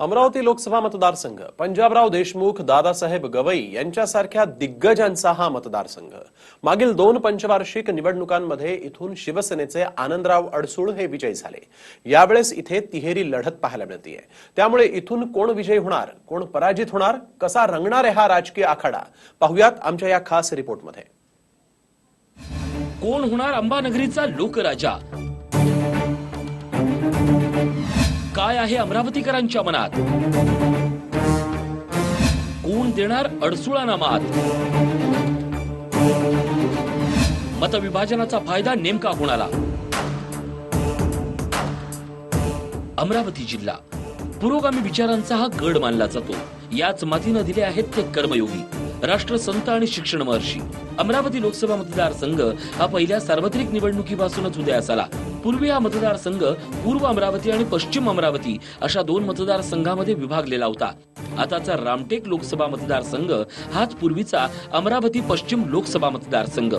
अमरावती लोकसभा मतदारसंघ पंजाबराव देशमुख दादासाहेब गवई यांच्यासारख्या दिग्गजांचा हा मतदारसंघ. मागील दोन पंचवार्षिक निवडणुकांमध्ये इथून शिवसेनेचे आनंदराव अडसूळ हे विजयी झाले. यावेळेस इथे तिहेरी लढत पाहायला मिळतीये. त्यामुळे इथून कोण विजयी होणार कोण पराजित होणार कसा रंगणार आहे हा राजकीय आखाडा पाहुयात आमच्या या खास रिपोर्टमध्ये. कोण होणार अंबानगरीचा लोकराजा? काय आहे अमरावतीकरांच्या मनात? कोण देणार अडसुळाना मात? मतविभाजनाचा फायदा नेमका कोणाला? अमरावती जिल्हा. पुरोगामी विचारांचा हा गड मानला जातो. याच मातीनं दिले आहेत ते कर्मयोगी. राष्ट्रसंत आणि शिक्षण महर्षी. अमरावती लोकसभा मतदारसंघ हा पहिल्या सार्वत्रिक निवडणुकीपासूनच उदयास आला. पूर्वी हा मतदारसंघ पूर्व अमरावती आणि पश्चिम अमरावती अशा दोन मतदारसंघामध्ये विभागलेला होता. आताचा रामटेक लोकसभा मतदारसंघ हाच पूर्वीचा अमरावती पश्चिम लोकसभा मतदारसंघ.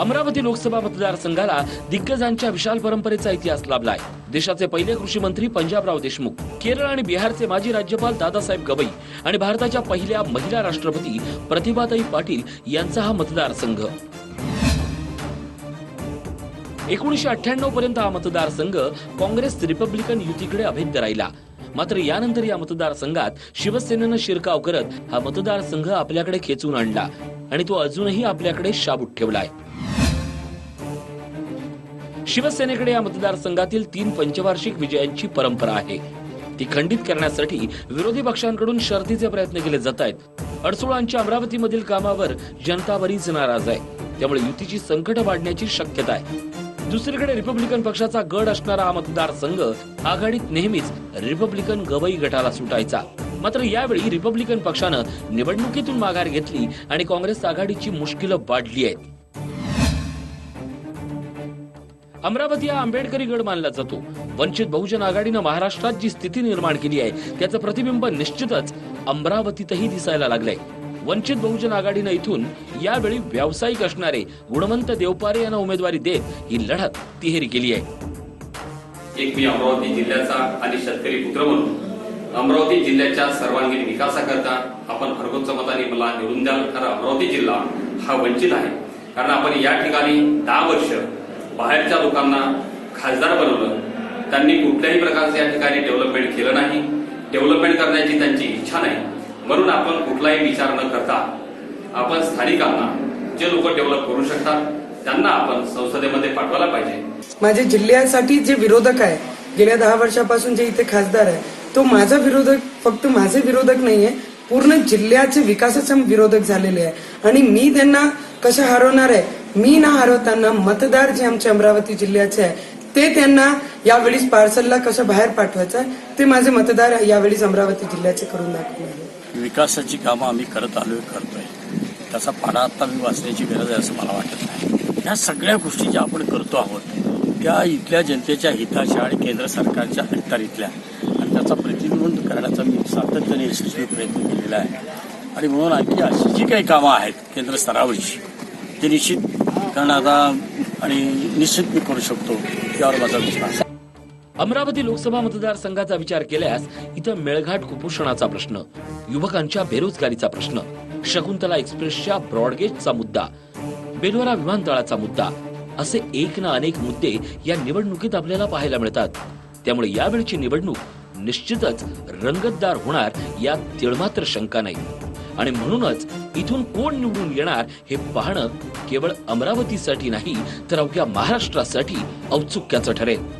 अमरावती लोकसभा मतदारसंघाला दिग्गजांच्या विशाल परंपरेचा इतिहास लाभलाय. देशाचे पहिले कृषी मंत्री पंजाबराव देशमुख केरळ आणि बिहारचे माजी राज्यपाल दादासाहेब गवई आणि भारताच्या पहिल्या महिला राष्ट्रपती प्रतिभाताई पाटील यांचा हा मतदारसंघ. एकोणीसशे अठ्ठ्याण्णव पर्यंत हा मतदारसंघ काँग्रेस रिपब्लिकन युतीकडे अभेद्य राहिला मात्र यानंतर या मतदारसंघात शिवसेनेनं शिरकाव करत हा मतदारसंघ आपल्याकडे खेचून आणला आणि तो अजूनही आपल्याकडे शाबूत ठेवलाय. शिवसेनेकडे या मतदारसंघातील तीन पंचवार्षिक विजयांची परंपरा आहे. ती खंडित करण्यासाठी विरोधी पक्षांकडून शर्तीचे प्रयत्न केले जात आहेत. अडसुळांच्या अमरावतीमधील कामावर जनता बरीच नाराज आहे. त्यामुळे युतीची संकट वाढण्याची शक्यता आहे. दुसरीकडे रिपब्लिकन पक्षाचा गड असणारा हा मतदारसंघ आघाडीत नेहमीच रिपब्लिकन गवई गटाला सुटायचा. मात्र यावेळी रिपब्लिकन पक्षानं निवडणुकीतून माघार घेतली आणि काँग्रेस आघाडीची मुश्किलं वाढली आहेत. अमरावती हा आंबेडकरी गड मानला जातो. वंचित बहुजन आघाडीनं महाराष्ट्रात जी स्थिती निर्माण केली आहे त्याचं प्रतिबिंब निश्चितच अमरावतीतही दिसायला लागलंय. वंचित बहुजन आघाडीनं इथून यावेळी व्यावसायिक असणारे गुणवंत देवपारे यांना उमेदवारी देत ही लढत तिहेरी केली आहे. एक मी अमरावती जिल्ह्याचा आणि शेतकरी पुत्र म्हणून अमरावती जिल्ह्याच्या सर्वांगीण विकासाकरता आपण भरगोच्च मताने मला निवडून द्याल. कारण अमरावती जिल्हा हा वंचित आहे. कारण आपण या ठिकाणी दहा वर्ष बाहेरच्या लोकांना खासदार बनवलं. त्यांनी कुठल्याही प्रकारचं या ठिकाणी डेव्हलपमेंट केलं नाही. डेव्हलपमेंट करण्याची त्यांची इच्छा नाही. म्हणून आपण कुठलाही विचार न करता आपण स्थानिकांना जे लोक डेव्हलप करू शकतात त्यांना आपण संसदेमध्ये पाठवायला पाहिजे. माझ्या जिल्ह्यासाठी जे विरोधक आहे गेल्या दहा वर्षापासून जे इथे खासदार आहे तो माझा विरोधक फक्त माझे विरोधक नाहीये पूर्ण जिल्ह्याचे विकासाचे विरोधक झालेले आहे. आणि मी त्यांना कसं हरवणार आहे मी ना हरवताना मतदार जे आमचे अमरावती जिल्ह्याचे आहे ते त्यांना यावेळीस पार्सलला कसं बाहेर पाठवायचं आहे ते माझे मतदार यावेळीस अमरावती जिल्ह्याचे करून दाखवले विकासाची कामं आम्ही करत आलोय करतोय. त्याचा पाडा आता मी वाचण्याची गरज आहे असं मला वाटत नाही. ह्या सगळ्या गोष्टी ज्या आपण करतो आहोत त्या इथल्या जनतेच्या हिताच्या आणि केंद्र सरकारच्या अखत्यारीतल्या. आणि त्याचा प्रतिबिंब करण्याचा मी सातत्याने यशस्वी प्रयत्न केलेला आहे. आणि म्हणून आणखी अशी जी काही कामं आहेत केंद्र स्तरावरची ती निश्चित कारण आता आणि निश्चित मी करू शकतो यावर माझा विश्वास आहे. अमरावती लोकसभा मतदारसंघाचा विचार केल्यास इथं मेळघाट कुपोषणाचा प्रश्न युवकांच्या बेरोजगारीचा प्रश्न शकुंतला एक्सप्रेसच्या ब्रॉडगेजचा मुद्दा बेलोरा विमानतळाचा मुद्दा असे एक ना अनेक मुद्दे या निवडणुकीत आपल्याला पाहायला मिळतात. त्यामुळे यावेळची निवडणूक निश्चितच रंगतदार होणार यात तिळमात्र शंका नाही. आणि म्हणूनच इथून कोण निवडून येणार हे पाहणं केवळ अमरावतीसाठी नाही तर अवघ्या महाराष्ट्रासाठी औत्सुक्याचं ठरेल.